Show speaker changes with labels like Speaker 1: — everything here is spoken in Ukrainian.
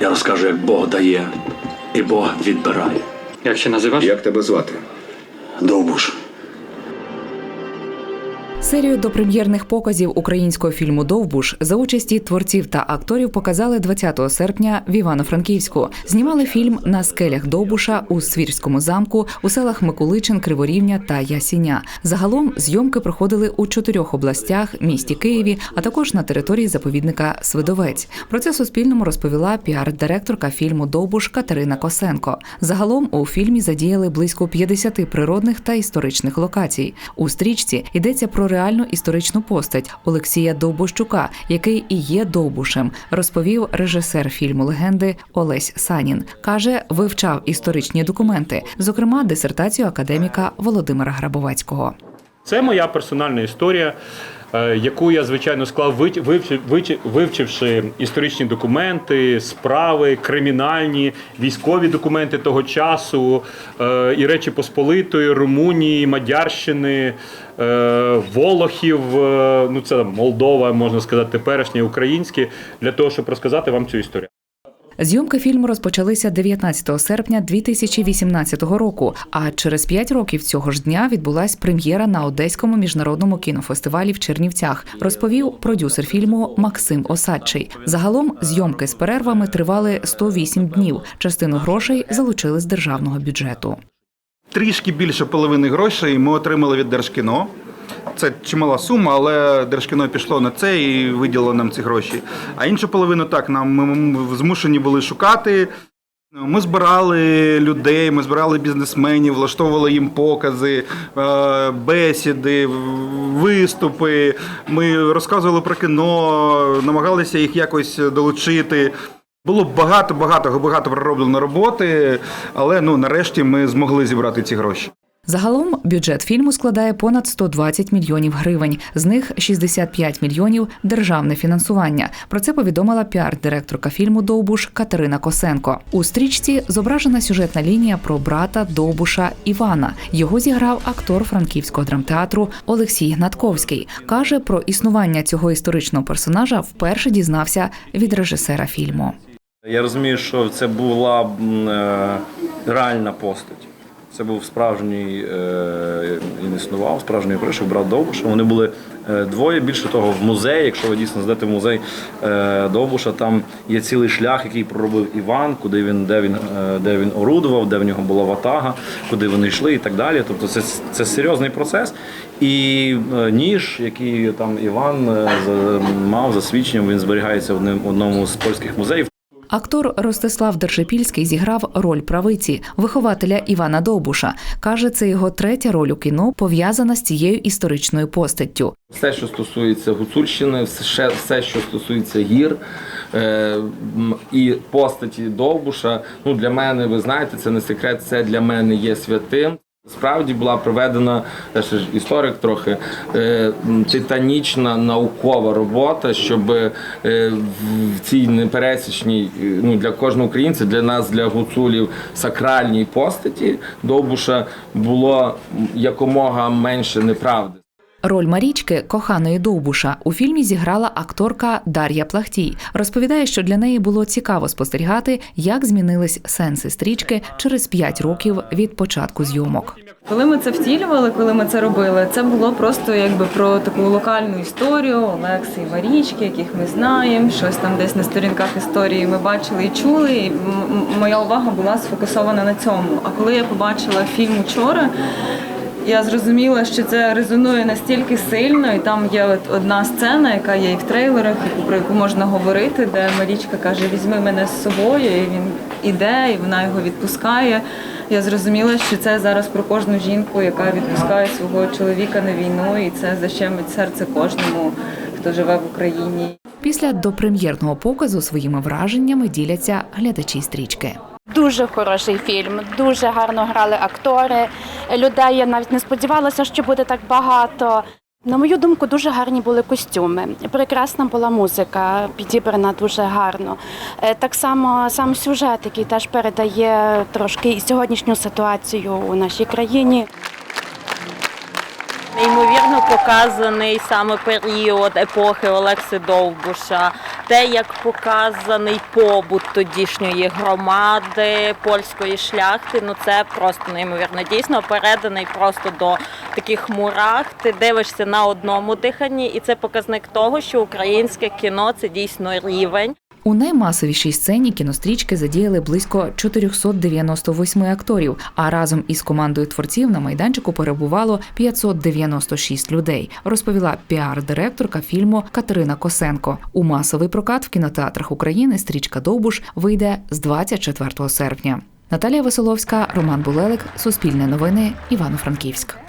Speaker 1: Я розкажу, як Бог дає і Бог відбирає.
Speaker 2: Як ще називаєш?
Speaker 3: Як тебе звати?
Speaker 1: Довбуш.
Speaker 4: Серію допрем'єрних показів українського фільму Довбуш за участі творців та акторів показали 20 серпня в Івано-Франківську. Знімали фільм на скелях Довбуша у Свірському замку, у селах Миколичин, Криворівня та Ясіня. Загалом зйомки проходили у чотирьох областях, місті Києві, а також на території заповідника Свидовець. Про це Суспільному розповіла піар-директорка фільму Довбуш Катерина Косенко. Загалом у фільмі задіяли близько 50 природних та історичних локацій. У стрічці йдеться про реальну історичну постать Олексія Довбощука, який і є Довбушем, розповів режисер фільму Легенди Олесь Санін. каже, вивчав історичні документи, зокрема дисертацію академіка Володимира Грабовецького.
Speaker 5: Це моя персональна історія, яку я звичайно склав, вивчивши історичні документи, справи, кримінальні, військові документи того часу, е, і Речі Посполитої, Румунії, Мадярщини, е, Волохів, е, ну це Молдова, можна сказати, теперішні, українські, для того, щоб розказати вам цю історію.
Speaker 4: Зйомки фільму розпочалися 19 серпня 2018 року. А через п'ять років цього ж дня відбулась прем'єра на Одеському міжнародному кінофестивалі в Чернівцях. Розповів продюсер фільму Максим Осадчий. Загалом зйомки з перервами тривали 108 днів. Частину грошей залучили з державного бюджету.
Speaker 6: Трішки більше половини грошей ми отримали від Держкіно. Це чимала сума, але Держкіно пішло на це і виділило нам ці гроші. А іншу половину так, нам ми, змушені були шукати. Ми збирали людей, ми збирали бізнесменів, влаштовували їм покази, е, бесіди, виступи. Ми розказували про кіно, намагалися їх якось долучити. Було багато, багато, багато пророблено роботи, але ну нарешті ми змогли зібрати ці гроші.
Speaker 4: Загалом бюджет фільму складає понад 120 мільйонів гривень. З них 65 мільйонів державне фінансування. Про це повідомила піар-директорка фільму Довбуш Катерина Косенко. У стрічці зображена сюжетна лінія про брата Довбуша Івана. Його зіграв актор франківського драмтеатру Олексій Гнатковський. каже про існування цього історичного персонажа вперше дізнався від режисера фільму.
Speaker 7: Я розумію, що це була е, реальна постать. Це був справжній, е, він існував, справжній прийшов брат Довбуша. Вони були е, двоє. Більше того, в музеї, якщо ви дійсно здете в музей е, Довбуша, там є цілий шлях, який проробив Іван, куди він, де він, де він орудував, де в нього була ватага, куди вони йшли і так далі. Тобто це, це серйозний процес. І ніж, який там Іван мав за свідченням, він зберігається в одному з польських музеїв.
Speaker 4: Актор Ростислав Держипільський зіграв роль правиці, вихователя Івана Довбуша. Каже, це його третя роль у кіно пов'язана з цією історичною постаттю.
Speaker 8: Все, що стосується Гуцульщини, все, все що стосується гір е, і постаті Довбуша, ну для мене, ви знаєте, це не секрет, це для мене є святим. Справді була проведена я ж історик трохи е, титанічна наукова робота, щоб е, в цій непересічній, е, ну для кожного українця, для нас, для гуцулів, сакральній постаті Довбуша було якомога менше неправди.
Speaker 4: Роль Марічки, коханої Довбуша, у фільмі зіграла акторка Дар'я Плахтій. Розповідає, що для неї було цікаво спостерігати, як змінились сенси стрічки через п'ять років від початку зйомок.
Speaker 9: Коли ми це втілювали, коли ми це робили, це було просто якби про таку локальну історію Олекси і Марічки, яких ми знаємо, щось там десь на сторінках історії ми бачили і чули. І моя увага була сфокусована на цьому. А коли я побачила фільм учора. Я зрозуміла, що це резонує настільки сильно, і там є от одна сцена, яка є і в трейлерах, про яку можна говорити, де Марічка каже: Візьми мене з собою, і він іде, і вона його відпускає. Я зрозуміла, що це зараз про кожну жінку, яка відпускає свого чоловіка на війну, і це защемить серце кожному, хто живе в Україні.
Speaker 4: Після допрем'єрного показу своїми враженнями діляться глядачі стрічки.
Speaker 10: Дуже хороший фільм, дуже гарно грали актори. Людей я навіть не сподівалася, що буде так багато. На мою думку, дуже гарні були костюми. Прекрасна була музика, підібрана дуже гарно. Е, Так само сам сюжет, який теж передає трошки сьогоднішню ситуацію у нашій країні.
Speaker 11: Неймовірно показаний саме період епохи Олекси Довбуша.
Speaker 2: Те, як показаний побут тодішньої громади польської шляхти, ну це просто неймовірно. Дійсно переданий просто до таких мурах. Ти дивишся на одному диханні, і це показник того, що українське кіно це дійсно рівень.
Speaker 4: У наймасовішій сцені кінострічки задіяли близько 498 акторів. А разом із командою творців на майданчику перебувало 596 людей. Розповіла піар-директорка фільму Катерина Косенко. У масовий прокат в кінотеатрах України стрічка Довбуш вийде з 24 серпня. Наталія Веселовська, Роман Булелик, Суспільне новини, Івано-Франківськ.